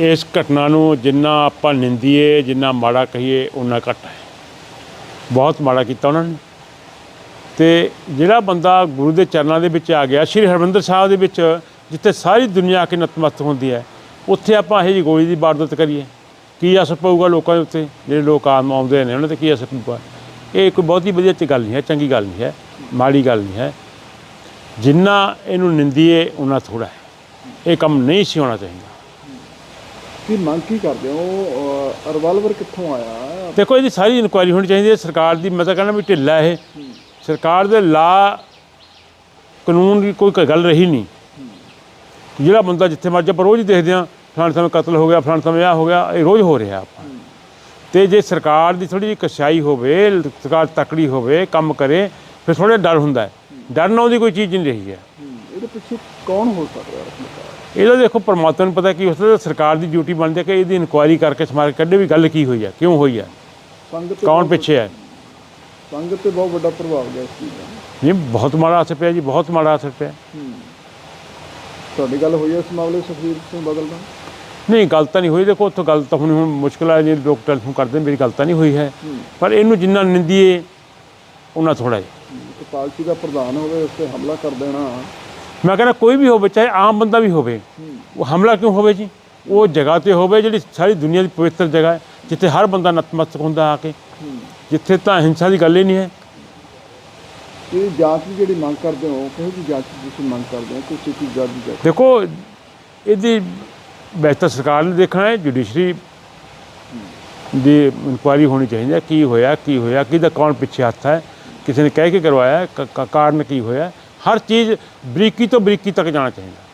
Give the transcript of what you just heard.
ਇਸ ਘਟਨਾ ਨੂੰ ਜਿੰਨਾ ਆਪਾਂ ਨਿੰਦੀਏ, ਜਿੰਨਾ ਮਾੜਾ ਕਹੀਏ ਉਨਾ ਘੱਟ ਹੈ। ਬਹੁਤ ਮਾੜਾ ਕੀਤਾ ਉਹਨਾਂ ਨੇ। ਤੇ ਜਿਹੜਾ ਬੰਦਾ ਗੁਰੂ ਦੇ ਚਰਨਾਂ ਦੇ ਵਿੱਚ ਆ ਗਿਆ, ਸ੍ਰੀ ਹਰਮੰਦਰ ਸਾਹਿਬ ਦੇ ਵਿੱਚ, ਜਿੱਥੇ ਸਾਰੀ ਦੁਨੀਆ ਆ ਕੇ ਨਤਮਸਤਕ ਹੁੰਦੀ ਹੈ, ਉੱਥੇ ਆਪਾਂ ਇਹ ਜੀ ਗੋਲੀ ਦੀ ਵਾਰਦਾਤ ਕਰੀਏ। ਕੀ ਅਸਰ ਪਊਗਾ ਲੋਕਾਂ ਦੇ ਉੱਤੇ? ਜਿਹੜੇ ਲੋਕ ਆਮ ਆਉਂਦੇ ਨੇ, ਉਹਨਾਂ ਤੇ ਕੀ ਅਸਰ ਪਊਗਾ? ਇਹ ਕੋਈ ਬਹੁਤੀ ਵਧੀਆ ਚ ਗੱਲ ਨਹੀਂ ਹੈ, ਚੰਗੀ ਗੱਲ ਨਹੀਂ ਹੈ, ਮਾੜੀ ਗੱਲ ਨਹੀਂ ਹੈ। ਜਿੰਨਾ ਇਹਨੂੰ ਨਿੰਦੀਏ ਉਨਾ ਥੋੜਾ ਹੈ। ਇਹ ਕੰਮ ਨਹੀਂ ਸੀ ਹੋਣਾ ਚਾਹੀਦਾ। ਕੀ ਮੰਗ ਕੀ ਕਰਦੇ ਹੋ? ਰਿਵਾਲਵਰ ਕਿੱਥੋਂ ਆਇਆ? ਦੇਖੋ ਇਹਦੀ ਸਾਰੀ ਇਨਕੁਆਇਰੀ ਹੋਣੀ ਚਾਹੀਦੀ ਹੈ। ਸਰਕਾਰ ਦੀ ਮੈਂ ਤਾਂ ਕਹਿੰਦਾ ਵੀ ਢਿੱਲਾ ਇਹ। ਸਰਕਾਰ ਦੇ ਲਾ ਕਾਨੂੰਨ ਦੀ ਕੋਈ ਗੱਲ ਰਹੀ ਨਹੀਂ। ਜਿਹੜਾ ਬੰਦਾ ਜਿੱਥੇ ਮਰਜ਼ੀ ਆਪਾਂ ਰੋਜ਼ ਦੇਖਦੇ ਹਾਂ ਫਲਾਣੇ ਸਮੇਂ ਕਤਲ ਹੋ ਗਿਆ ਫਲਾਣੇ ਸਮੇਂ ਆ ਹੋ ਗਿਆ ਇਹ ਰੋਜ਼ ਹੋ ਰਿਹਾ ਆਪਾਂ। ਤੇ ਜੇ ਸਰਕਾਰ ਦੀ ਥੋੜੀ ਜਿਹੀ ਕਸ਼ਾਈ ਹੋਵੇ ਸਰਕਾਰ ਤਕੜੀ ਹੋਵੇ ਕੰਮ ਕਰੇ ਫਿਰ ਥੋੜਾ ਡਰ ਹੁੰਦਾ ਹੈ। ਡਰ ਨਾਲ ਉਹਦੀ ਕੋਈ ਚੀਜ਼ ਨਹੀਂ ਰਹੀ ਹੈ। ਇਹਦੇ ਪਿੱਛੇ ਕੌਣ ਹੋ ਸਕਦਾ ਹੈ ਇਹਦਾ ਦੇਖੋ ਪਰਮਾਤਮਾ ਨੂੰ ਪਤਾ ਕੀ ਉਸ ਦਾ ਸਰਕਾਰ ਦੀ ਡਿਊਟੀ ਬਣਦੀ ਹੈ ਕਿ ਇਹਦੀ ਇਨਕੁਆਇਰੀ ਕਰਕੇ ਸਮਾਰ ਕੱਢੇ ਵੀ ਗੱਲ ਕੀ ਹੋਈ ਹੈ ਕਿਉਂ ਹੋਈ ਹੈ? ਕੌਣ ਪਿੱਛੇ ਹੈ? ਸੰਗਤ ਤੇ ਬਹੁਤ ਵੱਡਾ ਪ੍ਰਭਾਵ ਗਿਆ ਇਸ ਚੀਜ਼ ਦਾ। ਨਹੀਂ ਬਹੁਤ ਮਾੜਾ ਅਸਰ ਪਿਆ ਜੀ ਬਹੁਤ ਮਾੜਾ ਅਸਰ ਪਿਆ। ਤੁਹਾਡੀ ਗੱਲ ਹੋਈ ਹੈ ਇਸ ਮਾਮਲੇ ਸੁਖਵੀਰ ਸਿੰਘ ਬਦਲ ਨਾਲ? ਨਹੀਂ ਗੱਲ ਤਾਂ ਨਹੀਂ ਹੋਈ। ਦੇਖੋ ਉੱਥੋਂ ਗੱਲ ਤਾਂ ਹੁਣ ਹੁਣ ਮੁਸ਼ਕਿਲ ਆ ਜੀ ਲੋਕ ਟੈਲੀਫੋਨ ਕਰਦੇ ਨੇ, ਮੇਰੀ ਗੱਲ ਤਾਂ ਨਹੀਂ ਹੋਈ ਹੈ। ਪਰ ਇਹਨੂੰ ਜਿੰਨਾ ਨਿੰਦੀਏ ਉਹਨਾਂ ਥੋੜਾ ਹੈ ਇੱਕ ਪਾਰਟੀ ਦਾ ਪ੍ਰਧਾਨ ਹੋਵੇ ਉਸ ਤੇ ਹਮਲਾ ਕਰ ਦੇਣਾ। ਮੈਂ ਕਹਿੰਦਾ ਕੋਈ ਵੀ ਹੋਵੇ ਚਾਹੇ ਆਮ ਬੰਦਾ ਵੀ ਹੋਵੇ ਉਹ ਹਮਲਾ ਕਿਉਂ ਹੋਵੇ ਜੀ? ਉਹ ਜਗ੍ਹਾ ਤੇ ਹੋਵੇ ਜਿਹੜੀ ਸਾਰੀ ਦੁਨੀਆ ਦੀ ਪਵਿੱਤਰ ਜਗ੍ਹਾ ਹੈ ਜਿੱਥੇ ਹਰ ਬੰਦਾ ਨਤਮਸਤਕ ਹੁੰਦਾ ਆ ਕੇ ਜਿੱਥੇ ਤਾਂ ਹਿੰਸਾ ਦੀ ਗੱਲ ਹੀ ਨਹੀਂ ਹੈ। ਇਹ ਜਾਂਚ ਦੀ ਜਿਹੜੀ ਮੰਗ ਕਰਦੇ ਹੋ ਕਿਹੋ ਜਿਹੀ ਜਾਂਚ ਦੀ ਤੁਸੀਂ ਮੰਗ ਕਰਦੇ ਹੋ? ਕੋਈ ਸਿੱਧੀ ਜੱਜ ਦੀ ਜਾਂਚ? ਦੇਖੋ ਇਹਦੀ ਵੈਸੇ ਤਾਂ ਸਰਕਾਰ ਨੇ ਦੇਖਣਾ ਹੈ ਜੁਡੀਸ਼ਰੀ ਦੀ ਇਨਕੁਆਇਰੀ ਹੋਣੀ ਚਾਹੀਦੀ ਹੈ ਕੀ ਹੋਇਆ ਕੀ ਹੋਇਆ ਕਿਹਦਾ ਕੌਣ ਪਿੱਛੇ ਹੱਥ ਹੈ ਕਿਸੇ ਨੇ ਕਹਿ ਕੇ ਕਰਵਾਇਆ ਕ- ਕ- ਕਾਰਨ ਕੀ ਹੋਇਆ ਹਰ ਚੀਜ਼ ਬਰੀਕੀ ਤੋਂ ਬਰੀਕੀ ਤੱਕ ਜਾਣਾ ਚਾਹੀਦਾ।